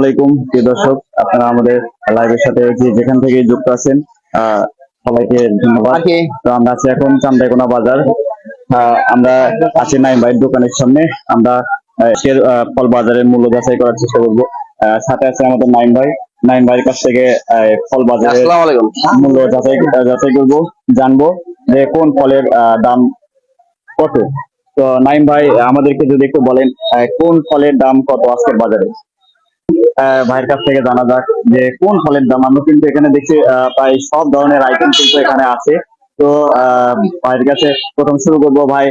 আলাইকুম প্রিয় দর্শক। আপনারা আমাদের লাইভের সাথে যেখান থেকে যুক্ত আছেন সবাইকে ধন্যবাদ। তো আমরা আছি এখন চান্দাইকোনা বাজার। আমরা আছি নাইম ভাইয়ের দোকানের সামনে। আমরা আহ, ফল বাজারের মূল্য যাচাই করার চেষ্টা করব। সাথে আছে আমাদের নাইম ভাই। নাইম ভাইয়ের কাছ থেকে ফল বাজারের মূল্য যাচাই যাচাই করব জানব যে কোন ফলের আহ, দাম কত। তো নাইম ভাই আমাদেরকে যদি একটু বলেন কোন ফলের দাম কত আজকের বাজারে? ভাইয়ের কাছ থেকে জানা যাক যে কোন ফলের দাম। আমরা কিন্তু এখানে দেখছি প্রায় সব ধরনের আইটেম কিন্তু এখানে আছে। তো ভাইয়ের কাছে প্রথম শুরু করব ভাই।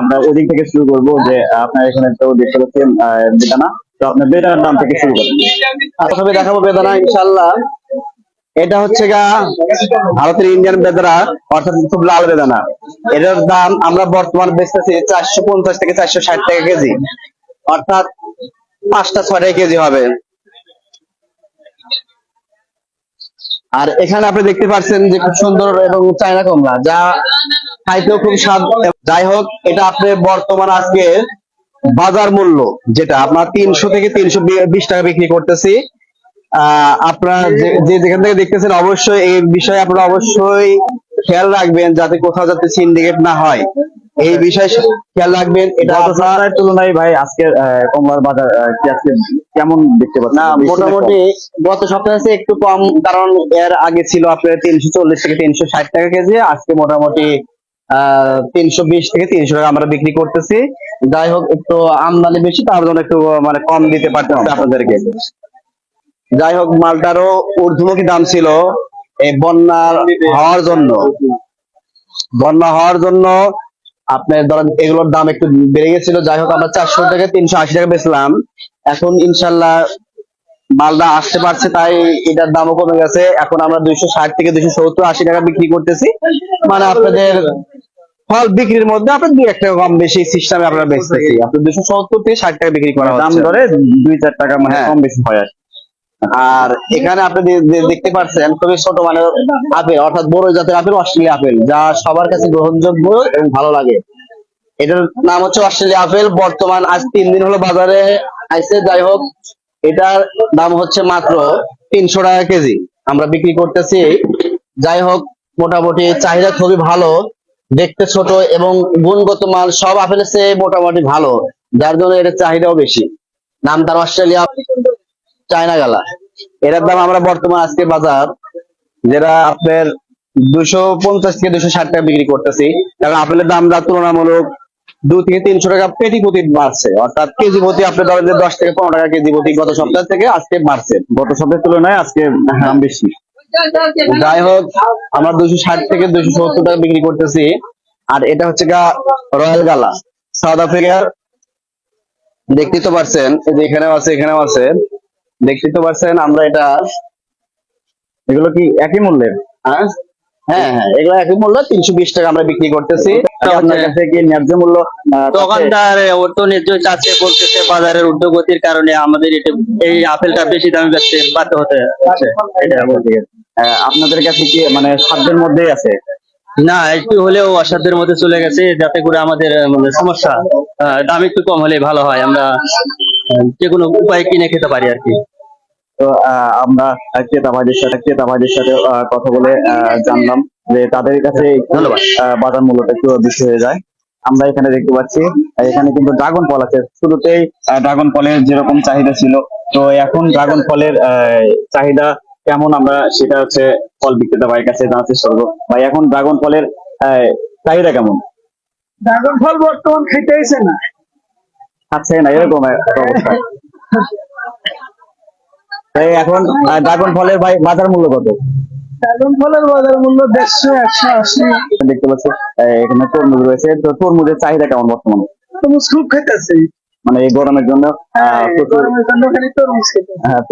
আমরা ওদিক থেকে শুরু করব যে আপনার এখানে তো দেখতে পাচ্ছেন বেদানা। তো আপনার বেদানার দাম থেকে শুরু করেন প্রথমে দেখাবো বেদানা ইনশাল্লাহ এটা হচ্ছে গা ভারতের ইন্ডিয়ান বেদানা, অর্থাৎ খুব লাল বেদানা। এটার দাম আমরা বর্তমান বেচতেছি চারশো পঞ্চাশ থেকে চারশো ষাট টাকা কেজি। অর্থাৎ পাঁচটা ছয় টাকা কেজি হবে। আর এখানে আপনি দেখতে পাচ্ছেন যে খুব সুন্দর এবং চায়না কমলা, যা খাইতেও খুব স্বাদ যাই হোক, এটা আপনি বর্তমান আজকে বাজার মূল্য, যেটা আপনার তিনশো থেকে তিনশো বিশ টাকা বিক্রি করতেছি। আপনারা যে যেখান থেকে দেখতেছেন, অবশ্যই এই বিষয়ে আপনারা অবশ্যই খেয়াল রাখবেন যাতে কোথাও যাতে সিন্ডিকেট না হয়। এই বিষয়ে খেয়াল রাখবেন এটা গত আপনার তুলনায় ভাই আজকের আহ, কমলার বাজার কি আজকে কেমন দেখতে পাচ্ছেন? না মোটামুটি গত সপ্তাহে একটু কম কারণ এর আগে ছিল আপনার তিনশো চল্লিশ থেকে তিনশো ষাট টাকা কেজি আজকে মোটামুটি তিনশো বিশ থেকে তিনশো টাকা আমরা বিক্রি করতেছি। যাই হোক একটু আমদানি বেশি তার জন্য একটু মানে কম দিতে পারতেছি আপনাদেরকে। যাই হোক মালটারও ঊর্ধ্বমুখী দাম ছিল এই বন্যার হওয়ার জন্য। বন্যা হওয়ার জন্য আপনার ধরেন এগুলোর দাম একটু বেড়ে গেছিল যাই হোক আমরা চারশো থেকে তিনশো আশি টাকা বেচলাম। এখন ইনশাল্লাহ মালদা আসতে পারছে তাই এটার দামও কমে গেছে। এখন আমরা দুইশো ষাট থেকে দুইশো সত্তর আশি টাকা বিক্রি করতেছি। মানে আপনাদের ফল বিক্রির মধ্যে আপনার দুই এক টাকা কম বেশি সিস্টেমে আপনারা বেচতেছি। আপনার দুশো সত্তর থেকে ষাট টাকা বিক্রি করা দাম ধরে দুই চার টাকা মানে হ্যাঁ। কম বেশি হয় আর। আর এখানে আপনি দেখতে পাচ্ছেন খুবই ছোট মানের আপেল, অর্থাৎ বড় জাতের আপেল, অস্ট্রেলিয়া আপেল, যা সবার কাছে গ্রহণযোগ্য এবং ভালো লাগে। এটার নাম হচ্ছে অস্ট্রেলিয়া আপেল। বর্তমান আজ তিন দিন হলো বাজারে আইসে যাই হোক, এটার দাম হচ্ছে মাত্র তিনশো টাকা কেজি। আমরা বিক্রি করতেছি যাই হোক, মোটামুটি চাহিদা খুবই ভালো, দেখতে ছোট এবং গুণগত মাল সব আপেলের চেয়ে মোটামুটি ভালো। যার জন্য এটার চাহিদাও বেশি। নাম তার অস্ট্রেলিয়া চায়না গালা। এটার দাম আমরা বর্তমান আজকে বাজার, যেটা আপনার দুশো পঞ্চাশ থেকে দুশো ষাট টাকা বিক্রি করতেছি। কারণ আপেলের দাম যা তুলনামূলক দু থেকে তিনশো টাকা পেটি প্রতি বাড়ছে। অর্থাৎ কেজি প্রতি আপনি ধরেন যে দশ থেকে পনেরো টাকা কেজি প্রতি গত সপ্তাহ থেকে আজকে বাড়ছে। গত সপ্তাহের তুলনায় আজকে দাম বেশি। যাই হোক, আমরা দুশো ষাট থেকে দুশো সত্তর টাকা বিক্রি করতেছি। আর এটা হচ্ছে গা রয়্যাল গালা। সাউথ আফ্রিকার দেখতেই তো পারছেন এখানেও আছে এখানেও আছে। দেখতেই তো পারছেন আমরা এটা এগুলো কি একই মূল্যের? হ্যাঁ? হ্যাঁ হ্যাঁ এগুলো একই মূল্য তিনশো বিশ টাকা আমরা বিক্রি করতেছি। আপনার কাছে কি ন্যায্য মূল্য দোকানদার ওর তো ন্যায্য চাচ্ছে বলতেছে বাজারের ঊর্ধ্বগতির কারণে আমাদের এটা এই আপেলটা বেশি দামে বেচতে বাধ্য হতে হচ্ছে। এটা বলতে গেলে। আহ, আপনাদের কাছে কি মানে সাধ্যের মধ্যেই আছে? না একটু হলেও অসাধ্যের মধ্যে চলে গেছে যাতে করে আমাদের মানে সমস্যা দাম একটু কম হলে ভালো হয়। আমরা যে কোনো উপায় কিনে খেতে পারি আর কি। তো আমরা আহ, ক্রেতা ভাইদের সাথে ক্রেতা ভাইদের সাথে কথা বলে জানলাম যে তাদের কাছে ধন্যবাদ। বাজার মূল্যটা একটু বেশি হয়ে যায়। আমরা এখানে দেখতে পাচ্ছি এখানে কিন্তু ড্রাগন ফল আছে। শুরুতেই ড্রাগন ফলের যেরকম চাহিদা ছিল তো এখন ড্রাগন ফলের আহ, চাহিদা কেমন আমরা সেটা হচ্ছে ফল বিক্রেতা ভাইয়ের কাছে জানার চেষ্টা করব ভাই এখন ড্রাগন ফলের আহ, চাহিদা কেমন? ড্রাগন ফল বর্তমান খাইতে হয়েছে না। না এরকম অবস্থা। এখন ড্রাগন ফলের বাজার মূল্য কত? ড্রাগন ফলের বাজার মূল্য দেড়শো একশো আশি। দেখতে পাচ্ছি এখানে তরমুজ রয়েছে। তো তরমুজের চাহিদা কেমন বর্তমানে? তরমুজ খুব মানে এই গরমের জন্য তরমুজ খেতে হ্যাঁ,